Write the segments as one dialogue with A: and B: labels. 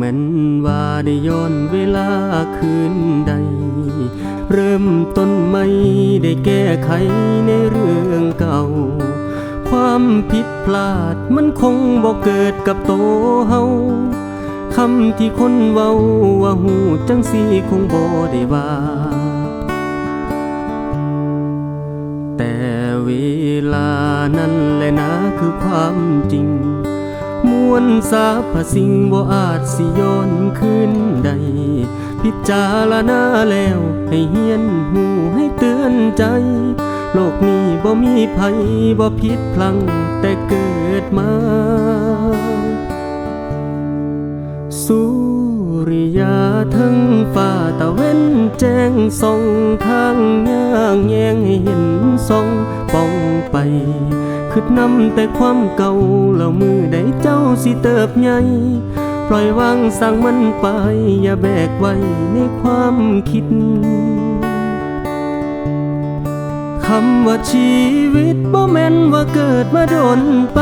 A: ม่นว่าได้ย้อนเวลาคืนใด เริ่มต้นใหม่ได้แก้ไขในเรื่องเก่า ความผิดพลาดมันคงบ่เกิดกับโตเฮาคำที่คนเว้าว่าหูจังสีคงบ่ได้ว่าแต่เวลานั้นแหละนะคือความจริง วลสาพสิ่งบ่อาจสิย้อนคืนใด พิจารณาแล้วให้เฮียนหูให้เตือนใจ โลกนี้บ่มีภัยบ่ผิดพลังแต่เกิดมา สุริยาทั้งฟ้า แจ้งส่องทางย่างแยงให้เห็นส่องป้องไปคืดนำแต่ความเก่าแล้วมือใดเจ้าสิเติบใหญ่ปล่อยวางสั่งมันไป อย่าแบกไว้ในความคิดคำว่าชีวิตบ่แม่นว่าเกิดมาโดนไป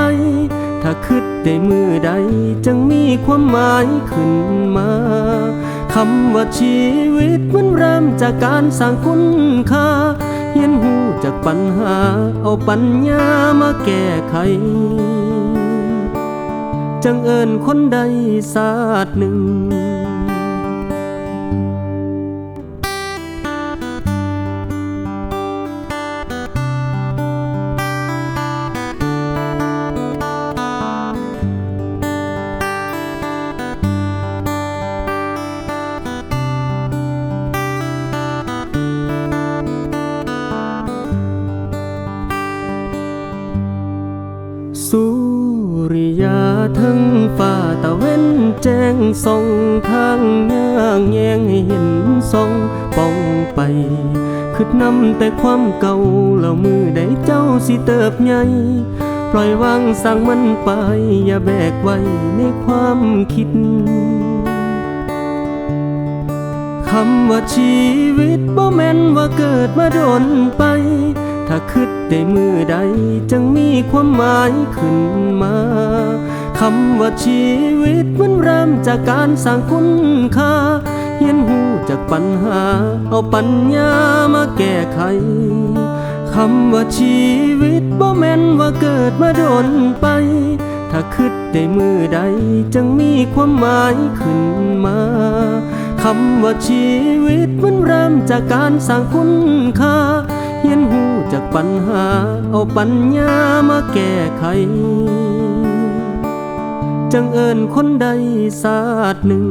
A: ถ้าคิดได้มือใดจึงมีความหมายขึ้นมา คำว่าชีวิตมันเริ่มจากการสร้างคุณค่าเฮียนหูจากปัญหา เอาปัญญามาแก้ไข จังเอิญคนใดศาสตร์หนึ่ง ทั้งฟ้าตะเว้นแจ้งส่องทางย่างแยงให้เห็นส่องป้องไปคืดนำแต่ความเก่าแล้วมือใดเจ้าสิเติบใหญ่ปล่อยวางสั่งมันไป อย่าแบกไว้ในความคิด คำว่าชีวิตบ่แม่นว่าเกิดมาโดนไป ถ้าคิดได้มือใดจึงมีความหมายขึ้นมาำว่าชีวิตมันเริ่มจากการสร้างคุณค่าเฮียนหูจากปัญหา เอาปัญญามาแก้ไขคำว่าชีวิตบ่แม่นว่าเกิดมาโดนไป ถ้าคิดได้มือใดจึงมีความหมายขึ้นมาคำว่าชีวิตมันเริ่มจากการสร้างคุณค่าเฮียนหูจากปัญหา เอาปัญญามาแก้ไข จังเอิญคนใดศาสตร์หนึ่ง